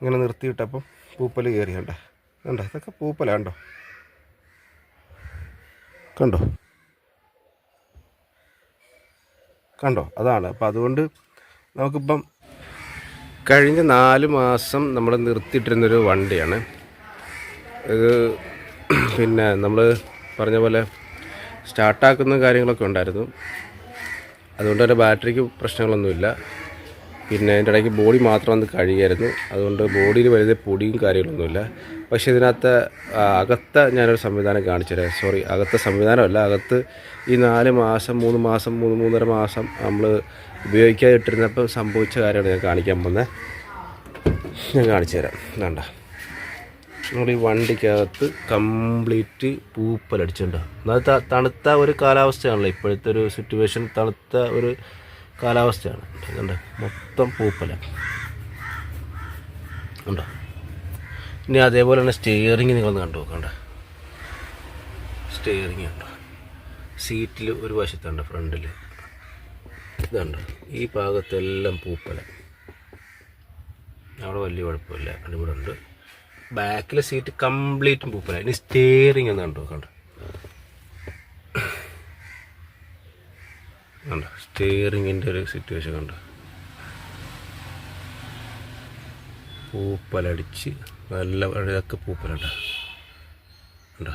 ഇങ്ങനെ നിർത്തിയിട്ടപ്പം പൂപ്പൽ കയറി കണ്ട? കണ്ട? ഇതൊക്കെ പൂപ്പല കണ്ടോ? കണ്ടോ? കണ്ടോ? അതാണ്. അപ്പം അതുകൊണ്ട് നമുക്കിപ്പം കഴിഞ്ഞ നാല് മാസം നമ്മൾ നിർത്തിയിട്ടിരുന്നൊരു വണ്ടിയാണ്. ഇത് പിന്നെ നമ്മൾ പറഞ്ഞ പോലെ സ്റ്റാർട്ടാക്കുന്ന കാര്യങ്ങളൊക്കെ ഉണ്ടായിരുന്നു. അതുകൊണ്ട് തന്നെ ബാറ്ററിക്ക് പ്രശ്നങ്ങളൊന്നുമില്ല. പിന്നെ അതിന്റെ ഇടയ്ക്ക് ബോഡി മാത്രം ഒന്ന് കഴുകിയായിരുന്നു. അതുകൊണ്ട് ബോഡിയിൽ വലിയ പൊടിയും കാര്യങ്ങളൊന്നുമില്ല. പക്ഷേ ഇതിനകത്ത് അകത്ത് ഞാനൊരു സംവിധാനം കാണിച്ചുതരാം. സോറി അകത്ത് സംവിധാനമല്ല. അകത്ത് ഈ നാല് മാസം മൂന്ന് മാസം മൂന്ന് മൂന്നര മാസം നമ്മൾ ഉപയോഗിക്കാതിട്ടിരുന്നപ്പോൾ സംഭവിച്ച കാര്യമാണ് ഞാൻ കാണിക്കാൻ പോകുന്നത്. ഞാൻ കാണിച്ചു തരാം വേണ്ട നമ്മുടെ ഈ വണ്ടിക്കകത്ത് കംപ്ലീറ്റ് പൂപ്പലടിച്ചിട്ടുണ്ടോ. എന്നാൽ തണുത്ത ഒരു കാലാവസ്ഥയാണല്ലോ ഇപ്പോഴത്തെ ഒരു സിറ്റുവേഷൻ തണുത്ത ഒരു കാലാവസ്ഥയാണ്. കണ്ട? മൊത്തം പൂപ്പല. കണ്ടോ? ഇനി അതേപോലെ തന്നെ സ്റ്റിയറിങ് നിങ്ങളൊന്ന് കണ്ടു നോക്കണ്ട സ്റ്റിയറിങ് ഉണ്ടോ സീറ്റിൽ ഒരു വശത്തുണ്ട് ഫ്രണ്ടിൽ ഇതുണ്ട് ഈ ഭാഗത്തെല്ലാം പൂപ്പല. അവിടെ വലിയ കുഴപ്പമില്ല. അടിപൊളി ഉണ്ട് ബാക്കിലെ സീറ്റ് കംപ്ലീറ്റും പൂപ്പല. ഇനി സ്റ്റിയറിങ് ഒന്ന് കണ്ടു കണ്ടോ? കണ്ടോ? സ്റ്റിയറിങ്ങിന്റെ ഒരു സിറ്റുവേഷൻ കണ്ടോ? പൂപ്പലടിച്ച് നല്ല ഇതൊക്കെ പൂപ്പലുണ്ടോ. ഉണ്ടോ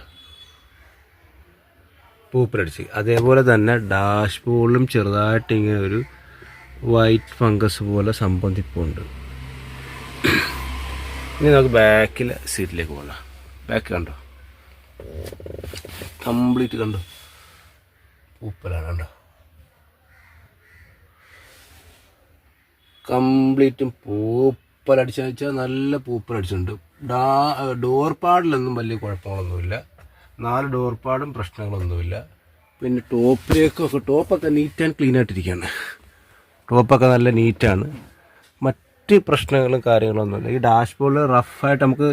പൂപ്പലടിച്ച്. അതേപോലെ തന്നെ ഡാഷ് ബോർഡിലും ചെറുതായിട്ട് ഇങ്ങനെ ഒരു വൈറ്റ് ഫംഗസ് പോലെ സംബന്ധിപ്പുണ്ട് ഇനി നമുക്ക് ബാക്കിലെ സീറ്റിലേക്ക് പോകണം ബാക്ക് കണ്ടോ? കംപ്ലീറ്റ് കണ്ടോ? പൂപ്പലാണ് കണ്ടോ? കംപ്ലീറ്റും പൂപ്പലടിച്ച വെച്ചാൽ നല്ല പൂപ്പലടിച്ചിട്ടുണ്ട്. ഡാ ഡോർ പാഡിലൊന്നും വലിയ കുഴപ്പങ്ങളൊന്നുമില്ല. നാല് ഡോർ പാടും പ്രശ്നങ്ങളൊന്നുമില്ല. പിന്നെ ടോപ്പിലേക്കൊക്കെ ടോപ്പൊക്കെ നീറ്റ് ആൻഡ് ക്ലീൻ ആയിട്ടിരിക്കുകയാണ് ടോപ്പൊക്കെ നല്ല നീറ്റാണ് മറ്റ് പ്രശ്നങ്ങളും കാര്യങ്ങളൊന്നുമില്ല. ഈ ഡാഷ് ബോർഡിൽ റഫായിട്ട് നമുക്ക്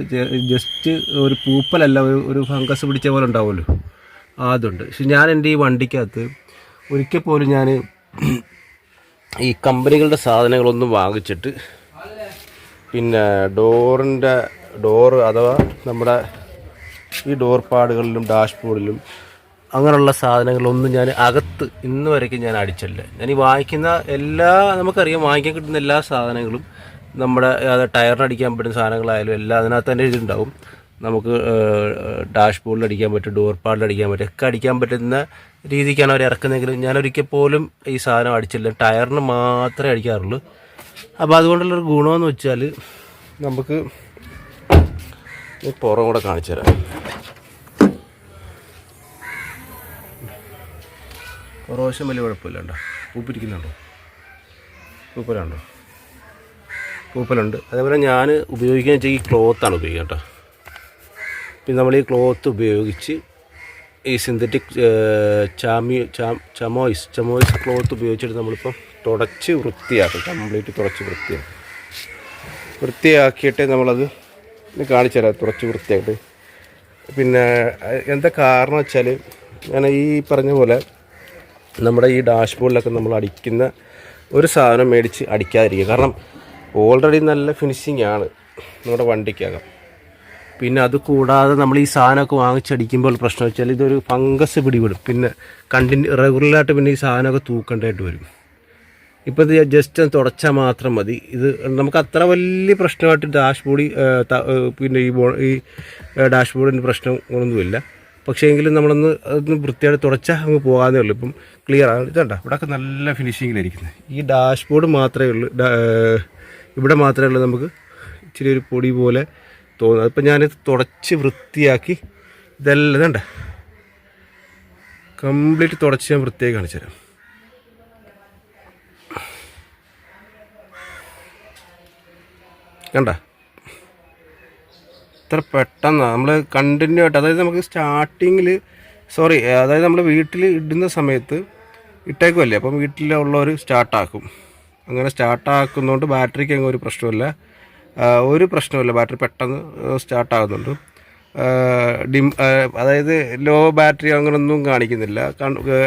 ജസ്റ്റ് ഒരു പൂപ്പലല്ല ഒരു ഒരു ഫംഗസ് പിടിച്ച പോലെ ഉണ്ടാവുമല്ലോ. അതുണ്ട്. പക്ഷെ ഞാൻ എന്റെ ഈ വണ്ടിക്കകത്ത് ഒരിക്കൽ പോലും ഞാൻ ഈ കമ്പനികളുടെ സാധനങ്ങളൊന്നും വാങ്ങിച്ചിട്ട് പിന്നെ ഡോറിന്റെ ഡോറ് അഥവാ നമ്മുടെ ഈ ഡോർ പാടുകളിലും ഡാഷ് ബോർഡിലും അങ്ങനെയുള്ള സാധനങ്ങളൊന്നും ഞാൻ അകത്ത് ഇന്ന് വരയ്ക്കും ഞാൻ അടിച്ചില്ല. ഞാൻ ഈ വാങ്ങിക്കുന്ന എല്ലാ നമുക്കറിയാം വാങ്ങിക്കാൻ കിട്ടുന്ന എല്ലാ സാധനങ്ങളും നമ്മുടെ അത് ടയറിനടിക്കാൻ പറ്റുന്ന സാധനങ്ങളായാലും എല്ലാം അതിനകത്ത് തന്നെ ഇതുണ്ടാവും. നമുക്ക് ഡാഷ് ബോർഡിൽ അടിക്കാൻ പറ്റും ഡോർ പാഡിൽ അടിക്കാൻ പറ്റും ഒക്കെ അടിക്കാൻ പറ്റുന്ന രീതിക്കാണ് അവർ ഇറക്കുന്നതെങ്കിലും ഞാൻ ഒരിക്കൽ പോലും ഈ സാധനം അടിച്ചില്ല. ടയറിന് മാത്രമേ അടിക്കാറുള്ളൂ. അപ്പോൾ അതുകൊണ്ടുള്ളൊരു ഗുണമെന്ന് വെച്ചാൽ നമുക്ക് പുറം കൂടെ കാണിച്ചു തരാം. പുറവശം വലിയ കുഴപ്പമില്ലാണ്ടോ? പൂപ്പിരിക്കുന്നുണ്ടോ? പൂപ്പലുണ്ടോ? പൂപ്പലുണ്ട്. അതേപോലെ ഞാൻ ഉപയോഗിക്കുന്ന വെച്ചാൽ ഈ ക്ലോത്താണ് ഉപയോഗിക്കുക കേട്ടോ. പിന്നെ നമ്മൾ ഈ ക്ലോത്ത് ഉപയോഗിച്ച് ഈ സിന്തറ്റിക് ചാമി ചമോയ്സ് ചമോയ്സ് ക്ലോത്ത് ഉപയോഗിച്ചിട്ട് നമ്മളിപ്പം തുടച്ച് വൃത്തിയാക്കും. കംപ്ലീറ്റ് തുടച്ച് വൃത്തിയാക്കും. വൃത്തിയാക്കിയിട്ട് നമ്മളത് കാണിച്ചു തരാം തുടച്ച് വൃത്തിയായിട്ട്. പിന്നെ എന്താ കാരണം വെച്ചാൽ ഞാൻ ഈ പറഞ്ഞ പോലെ നമ്മുടെ ഈ ഡാഷ് ബോർഡിലൊക്കെ നമ്മൾ അടിക്കുന്ന ഒരു സാധനം മേടിച്ച് അടിക്കാതിരിക്കുക. കാരണം ഓൾറെഡി നല്ല ഫിനിഷിംഗ് ആണ് നമ്മുടെ വണ്ടിക്കകം. പിന്നെ അത് കൂടാതെ നമ്മൾ ഈ സാധനമൊക്കെ വാങ്ങിച്ചടിക്കുമ്പോൾ പ്രശ്നം വെച്ചാൽ ഇതൊരു ഫംഗസ് പിടിപെടും. പിന്നെ കണ്ടിന്യൂ റെഗുലറായിട്ട് പിന്നെ ഈ സാധനമൊക്കെ തൂക്കേണ്ടതായിട്ട് വരും. ഇപ്പോൾ ഇത് ജസ്റ്റ് തുടച്ചാൽ മാത്രം മതി. ഇത് നമുക്ക് അത്ര വലിയ പ്രശ്നമായിട്ട് ഡാഷ് ബോഡി പിന്നെ ഈ ബോ ഈ ഡാഷ് ബോർഡിന്റെ പ്രശ്നങ്ങളൊന്നുമില്ല പക്ഷേ എങ്കിലും നമ്മളൊന്ന് അതൊന്ന് വൃത്തിയായിട്ട് തുടച്ചാൽ അങ്ങ് പോകാന്നേ ഉള്ളൂ. ഇപ്പം ക്ലിയർ ആണ്. ഇതുണ്ട? ഇവിടെയൊക്കെ നല്ല ഫിനിഷിങ്ങിലിരിക്കുന്നത് ഈ ഡാഷ് ബോർഡ് മാത്രമേ ഉള്ളൂ ഇവിടെ മാത്രമേ ഉള്ളൂ നമുക്ക് ഇച്ചിരി ഒരു പൊടി പോലെ തോന്നുന്നത് അതിപ്പോൾ ഞാൻ തുടച്ച് വൃത്തിയാക്കി ഇതെല്ലാം ഇതണ്ട കംപ്ലീറ്റ് തുടച്ച് ഞാൻ വൃത്തിയായി കാണിച്ചു തരാം. കണ്ട? ഇത്ര പെട്ടെന്ന്. നമ്മൾ കണ്ടിന്യൂ ആയിട്ട് അതായത് നമുക്ക് സ്റ്റാർട്ടിങ്ങിൽ സോറി അതായത് നമ്മൾ വീട്ടിൽ ഇടുന്ന സമയത്ത് ഇട്ടേക്കുമല്ലേ അപ്പം വീട്ടിലുള്ളവർ സ്റ്റാർട്ടാക്കും അങ്ങനെ സ്റ്റാർട്ടാക്കുന്നതുകൊണ്ട് ബാറ്ററിക്ക് അങ്ങ് ഒരു പ്രശ്നമില്ല ഒരു പ്രശ്നമില്ല ബാറ്ററി പെട്ടെന്ന് സ്റ്റാർട്ടാകുന്നുണ്ട്. ഡിം അതായത് ലോ ബാറ്ററി അങ്ങനൊന്നും കാണിക്കുന്നില്ല.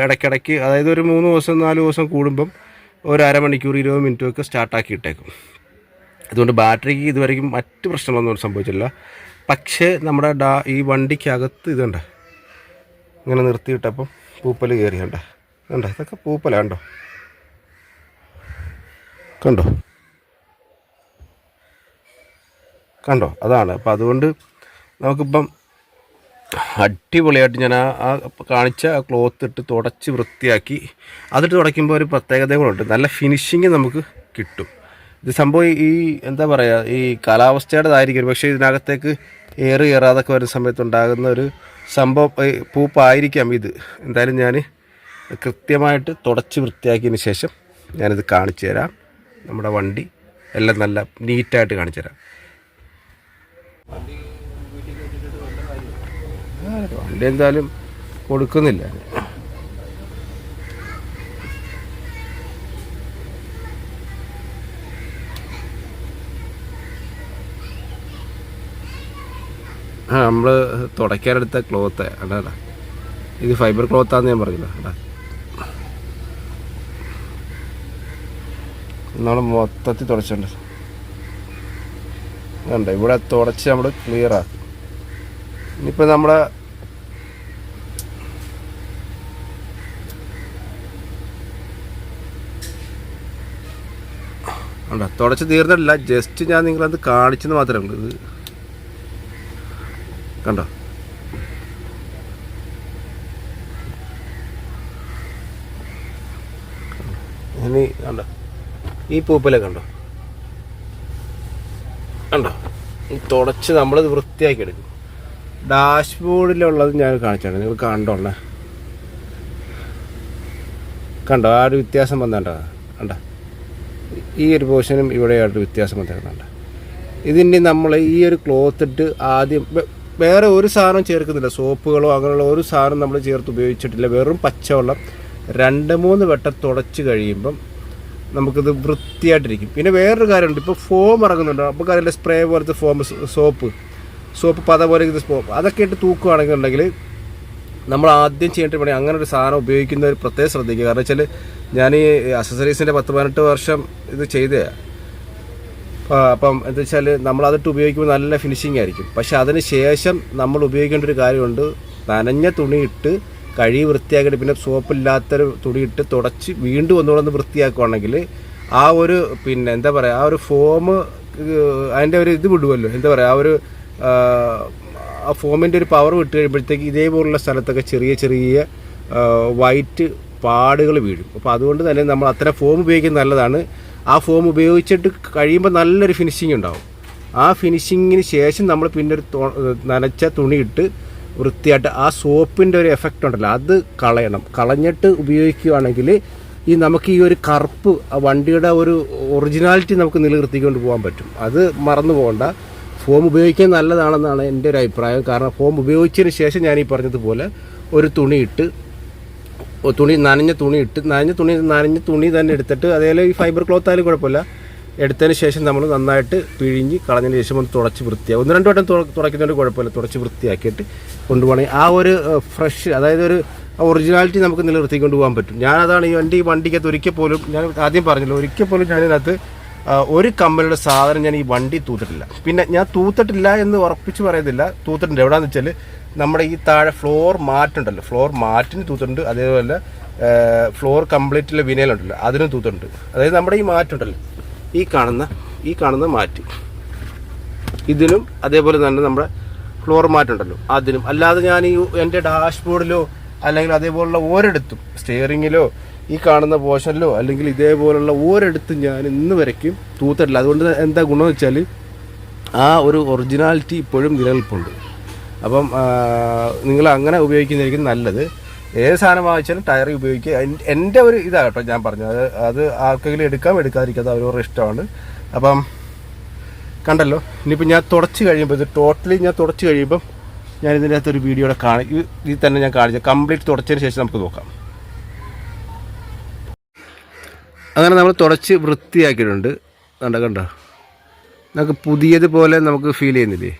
ഇടയ്ക്കിടയ്ക്ക് അതായത് ഒരു മൂന്ന് ദിവസം നാല് ദിവസം കൂടുമ്പം ഒരു അരമണിക്കൂർ ഇരുപത് മിനിറ്റും ഒക്കെ സ്റ്റാർട്ടാക്കി ഇട്ടേക്കും. അതുകൊണ്ട് ബാറ്ററിക്ക് ഇതുവരെയും മറ്റ് പ്രശ്നങ്ങളൊന്നും സംഭവിച്ചില്ല പക്ഷേ നമ്മുടെ ഡാ ഈ വണ്ടിക്കകത്ത് ഇതുണ്ട് ഇങ്ങനെ നിർത്തിയിട്ടപ്പം പൂപ്പൽ കയറിയുണ്ട് കണ്ട? ഇതൊക്കെ പൂപ്പല കണ്ടോ? കണ്ടോ? കണ്ടോ? അതാണ്. അപ്പം അതുകൊണ്ട് നമുക്കിപ്പം അടിപൊളിയായിട്ട് ഞാൻ ആ കാണിച്ച ആ ക്ലോത്ത് ഇട്ട് തുടച്ച് വൃത്തിയാക്കി അതിട്ട് തുടയ്ക്കുമ്പോൾ ഒരു പ്രത്യേകത കൂടെ നല്ല ഫിനിഷിങ് നമുക്ക് കിട്ടും. ഇത് സംഭവം ഈ എന്താ പറയുക ഈ കാലാവസ്ഥയുടേതായിരിക്കും. പക്ഷേ ഇതിനകത്തേക്ക് ഏറ് കയറാതൊക്കെ വരുന്ന സമയത്ത് ഉണ്ടാകുന്ന ഒരു സംഭവം പൂപ്പായിരിക്കാം ഇത്. എന്തായാലും ഞാൻ കൃത്യമായിട്ട് തുടച്ച് വൃത്തിയാക്കിയതിന് ശേഷം ഞാനിത് കാണിച്ചു തരാം. നമ്മുടെ വണ്ടി എല്ലാം നല്ല നീറ്റായിട്ട് കാണിച്ചു തരാം. വണ്ടി എന്തായാലും കൊടുക്കുന്നില്ല. ആ നമ്മൾ തുടയ്ക്കാനെടുത്ത ക്ലോത്ത് അടാ ഇത് ഫൈബർ ക്ലോത്താന്ന് ഞാൻ പറഞ്ഞില്ല അടാ നമ്മൾ മൊത്തത്തിൽ തുടച്ചിട്ടുണ്ട് കണ്ട ഇവിടെ തുടച്ച് നമ്മൾ ക്ലിയർ ആക്കും. ഇനിയിപ്പോൾ നമ്മുടെ കണ്ടോ തുടച്ച് തീർന്നിട്ടില്ല. ജസ്റ്റ് ഞാൻ നിങ്ങളത് കാണിച്ചെന്ന് മാത്രമേ ഉള്ളൂ. ഇത് കണ്ടോ? ഇനി കണ്ടോ ഈ പൂപ്പലൊക്കെ കണ്ടോ? കണ്ടോ? തുടച്ച് നമ്മളത് വൃത്തിയാക്കി എടുക്കും ഡാഷ്ബോർഡിലുള്ളത് ഞാൻ കാണിച്ചാണ് നിങ്ങൾ കണ്ടോളേ കണ്ടോ? ആ ഒരു വ്യത്യാസം വന്നേണ്ട കണ്ടോ? ഈ ഒരു പോർഷനും ഇവിടെയായിട്ട് വ്യത്യാസം വന്നേക്കുന്നുണ്ട് ഇതിന്റെ നമ്മൾ ഈ ഒരു ക്ലോത്ത് ഇട്ട് ആദ്യം വേറെ ഒരു സാധനം ചേർക്കുന്നില്ല. സോപ്പുകളോ അങ്ങനെയുള്ള ഒരു സാധനം നമ്മൾ ചേർത്ത് ഉപയോഗിച്ചിട്ടില്ല. വെറും പച്ചവെള്ളം. രണ്ട് മൂന്ന് വട്ടം തുടച്ച് കഴിയുമ്പം നമുക്കിത് വൃത്തിയായിട്ടിരിക്കും. പിന്നെ വേറൊരു കാര്യമുണ്ട്. ഇപ്പോൾ ഫോം ഇറങ്ങുന്നുണ്ട്. അപ്പോൾ കാര്യമില്ല സ്പ്രേ പോലത്തെ ഫോം സോപ്പ് സോപ്പ് പത പോലെ ഇത് സ്പോപ്പ് അതൊക്കെ ഇട്ട് തൂക്കുകയാണെന്നുണ്ടെങ്കിൽ നമ്മൾ ആദ്യം ചെയ്യേണ്ട പണി അങ്ങനെ ഒരു സാധനം ഉപയോഗിക്കുന്ന ഒരു പ്രത്യേകം ശ്രദ്ധിക്കുക. കാരണം വെച്ചാൽ ഞാൻ ഈ അസസറീസിന്റെ പത്ത് പതിനെട്ട് വർഷം ഇത് ചെയ്തതാണ് അപ്പം എന്താ വെച്ചാൽ നമ്മൾ അതിട്ട് ഉപയോഗിക്കുമ്പോൾ നല്ല ഫിനിഷിംഗ് ആയിരിക്കും. പക്ഷേ അതിന് ശേഷം നമ്മൾ ഉപയോഗിക്കേണ്ട ഒരു കാര്യമുണ്ട്. നനഞ്ഞ തുണിയിട്ട് കഴുകി വൃത്തിയാക്കിയിട്ട് പിന്നെ സോപ്പില്ലാത്തൊരു തുണിയിട്ട് തുടച്ച് വീണ്ടും ഒന്നുകൂടെ വൃത്തിയാക്കുവാണെങ്കിൽ ആ ഒരു പിന്നെ എന്താ പറയുക ആ ഒരു ഫോം അതിന്റെ ഒരു ഇത് വിടുമല്ലോ എന്താ പറയുക ആ ഒരു ആ, ഫോമിന്റെ ഒരു പവർ വിട്ട് കഴിയുമ്പോഴത്തേക്ക് ഇതേപോലുള്ള സ്ഥലത്തൊക്കെ ചെറിയ ചെറിയ വൈറ്റ് പാടുകൾ വീഴും. അപ്പോൾ അതുകൊണ്ട് തന്നെ നമ്മൾ അത്ര ഫോം ഉപയോഗിക്കുന്നത് നല്ലതാണ്. ആ ഫോം ഉപയോഗിച്ചിട്ട് കഴിയുമ്പോൾ നല്ലൊരു ഫിനിഷിംഗ് ഉണ്ടാവും. ആ ഫിനിഷിങ്ങിന് ശേഷം നമ്മൾ പിന്നെ ഒരു നനച്ച തുണിയിട്ട് വൃത്തിയായിട്ട് ആ സോപ്പിന്റെ ഒരു എഫക്റ്റ് ഉണ്ടല്ലോ. അത് കളയണം. കളഞ്ഞിട്ട് ഉപയോഗിക്കുകയാണെങ്കിൽ ഈ നമുക്ക് ഈ ഒരു കറുപ്പ് വണ്ടിയുടെ ഒരു ഒറിജിനാലിറ്റി നമുക്ക് നിലനിർത്തിക്കൊണ്ട് പോകാൻ പറ്റും. അത് മറന്നു പോകണ്ട. ഫോം ഉപയോഗിക്കാൻ നല്ലതാണെന്നാണ് എന്റെ ഒരു അഭിപ്രായം. കാരണം ഫോം ഉപയോഗിച്ചതിന് ശേഷം ഞാൻ ഈ പറഞ്ഞതുപോലെ ഒരു തുണി ഇട്ട് തുണി നനഞ്ഞ തുണി ഇട്ട് നനഞ്ഞ തുണി നനഞ്ഞ തുണി തന്നെ എടുത്തിട്ട് അതേപോലെ ഈ ഫൈബർ ക്ലോത്ത് ആയാലും കുഴപ്പമില്ല. എടുത്തതിന് ശേഷം നമ്മൾ നന്നായിട്ട് പിഴിഞ്ഞ് കളഞ്ഞതിന് ശേഷം ഒന്ന് തുടച്ച് വൃത്തിയാകും ഒന്ന് രണ്ട് വട്ടം തുറ- കുഴപ്പമില്ല. തുടച്ച് വൃത്തിയാക്കിയിട്ട് കൊണ്ടുപോകണമെങ്കിൽ ആ ഒരു ഫ്രഷ് അതായത് ഒരു ഒറിജിനാലിറ്റി നമുക്ക് നിലനിർത്തിക്കൊണ്ട് പോകാൻ പറ്റും. ഞാനതാണ് ഈ വണ്ടി ഈ വണ്ടിക്കകത്ത് ഒരിക്കൽ പോലും ഞാൻ ആദ്യം പറഞ്ഞല്ലോ ഒരിക്കൽ പോലും ഞാനിതിനകത്ത് ഒരു കമ്പനിയുടെ സാധനം ഞാൻ ഈ വണ്ടി തൂത്തിട്ടില്ല. പിന്നെ ഞാൻ തൂത്തിട്ടില്ല എന്ന് ഉറപ്പിച്ച് പറയുന്നില്ല. തൂത്തിട്ടുണ്ട്. എവിടെയാണെന്ന് വെച്ചാൽ നമ്മുടെ ഈ താഴെ ഫ്ലോർ മാറ്റുണ്ടല്ലോ. ഫ്ലോർ മാറ്റിന് തൂത്തിട്ടുണ്ട്. അതേപോലെ ഫ്ലോർ കംപ്ലീറ്റിലെ വിനയിലുണ്ടല്ലോ. അതിനും തൂത്തിട്ടുണ്ട്. അതായത് നമ്മുടെ ഈ മാറ്റുണ്ടല്ലോ. ഈ കാണുന്ന ഈ കാണുന്ന മാറ്റ്. ഇതിലും അതേപോലെ തന്നെ നമ്മുടെ ഫ്ലോർ മാറ്റുണ്ടല്ലോ അതിനും അല്ലാതെ ഞാൻ ഈ എന്റെ ഡാഷ്ബോർഡിലോ അല്ലെങ്കിൽ അതേപോലുള്ള ഓരിടത്തും സ്റ്റിയറിങ്ങിലോ ഈ കാണുന്ന പോർഷനിലോ അല്ലെങ്കിൽ ഇതേപോലുള്ള ഓരിടത്തും ഞാൻ ഇന്ന് വരയ്ക്കും തൂത്തിട്ടില്ല. അതുകൊണ്ട് എന്താ ഗുണമെന്ന് വെച്ചാൽ ആ ഒരു ഒറിജിനാലിറ്റി ഇപ്പോഴും നിലനിൽപ്പുണ്ട്. അപ്പം നിങ്ങൾ അങ്ങനെ ഉപയോഗിക്കുന്നതായിരിക്കും നല്ലത്. ഏത് സാധനം വാങ്ങിച്ചാലും ടയർ ഉപയോഗിക്കുക. എൻ- എന്റെ ഒരു ഇതാണ് കേട്ടോ ഞാൻ പറഞ്ഞത്. അത് അത് ആർക്കെങ്കിലും എടുക്കാം എടുക്കാതിരിക്കാതെ അവരോട് ഇഷ്ടമാണ്. അപ്പം കണ്ടല്ലോ ഇനിയിപ്പോൾ ഞാൻ തുടച്ച് കഴിയുമ്പോൾ ഇത് ടോട്ടലി ഞാൻ തുടച്ച് കഴിയുമ്പം ഞാൻ ഇതിന്റെ അകത്തൊരു വീഡിയോയുടെ കാണി. ഇത് ഇതിൽ തന്നെ ഞാൻ കാണിച്ചു കംപ്ലീറ്റ് തുടച്ചതിന് ശേഷം നമുക്ക് നോക്കാം. അങ്ങനെ നമ്മൾ തുടച്ച് വൃത്തിയാക്കിയിട്ടുണ്ട്. കണ്ടോ കണ്ടോ? നമുക്ക് പുതിയതുപോലെ നമുക്ക് ഫീൽ ചെയ്യുന്നില്ലേ?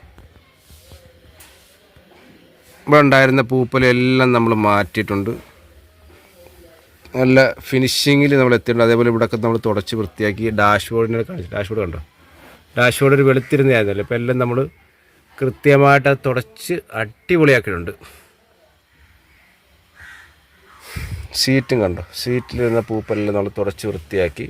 ഇവിടെ ഉണ്ടായിരുന്ന പൂപ്പലെല്ലാം നമ്മൾ മാറ്റിയിട്ടുണ്ട്. നല്ല ഫിനിഷിങ്ങിൽ നമ്മൾ എത്തിയിട്ടുണ്ട്. അതേപോലെ ഇവിടെയൊക്കെ നമ്മൾ തുടച്ച് വൃത്തിയാക്കി ഡാഷ്ബോർഡിനെ കാണിച്ചു. ഡാഷ്ബോർഡ് കണ്ടോ? ഡാഷ്ബോർഡ് ഒരു വെളുത്തിരുന്നതായിരുന്നല്ലോ. ഇപ്പോൾ എല്ലാം നമ്മൾ കൃത്യമായിട്ട് അത് തുടച്ച് അടിപൊളിയാക്കിയിട്ടുണ്ട്. സീറ്റും കണ്ടോ? സീറ്റിൽ സീറ്റിലിരുന്ന പൂപ്പലെല്ലാം നമ്മൾ തുടച്ച് വൃത്തിയാക്കി.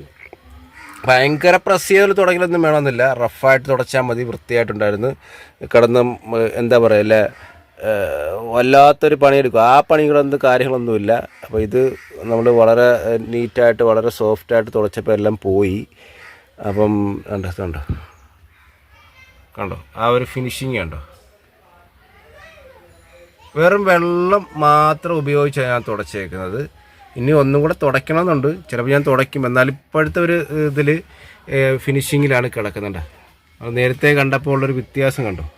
ഭയങ്കര പ്രസ് ചെയ്തൽ തുടങ്ങിയൊന്നും വേണമെന്നില്ല. റഫായിട്ട് തുടച്ചാൽ മതി. വൃത്തിയായിട്ടുണ്ടായിരുന്നു. കിടന്ന് എന്താ പറയുക വല്ലാത്തൊരു പണിയെടുക്കും. ആ പണികളൊന്നും കാര്യങ്ങളൊന്നുമില്ല. അപ്പോൾ ഇത് നമ്മൾ വളരെ നീറ്റായിട്ട് വളരെ സോഫ്റ്റായിട്ട് തുടച്ചപ്പോൾ എല്ലാം പോയി. അപ്പം കണ്ടോ കണ്ടോ? കണ്ടോ? ആ ഒരു ഫിനിഷിങ് കണ്ടോ? വെറും വെള്ളം മാത്രം ഉപയോഗിച്ചാണ് ഞാൻ തുടച്ചേക്കുന്നത്. ഇനി ഒന്നും കൂടെ തുടയ്ക്കണമെന്നുണ്ട്. ചിലപ്പോൾ ഞാൻ തുടയ്ക്കും. എന്നാലും ഇപ്പോഴത്തെ ഒരു ഇതിൽ ഫിനിഷിങ്ങിലാണ് കിടക്കുന്നുണ്ട് നേരത്തെ കണ്ടപ്പോൾ ഉള്ളൊരു വ്യത്യാസം കണ്ടോ?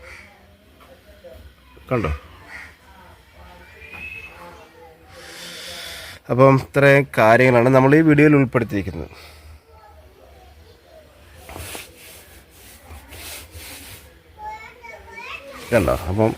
കണ്ടോ? അപ്പം ഇത്രയും കാര്യങ്ങളാണ് നമ്മൾ ഈ വീഡിയോയിൽ ഉൾപ്പെടുത്തിയിരിക്കുന്നത്. കണ്ടോ? അപ്പം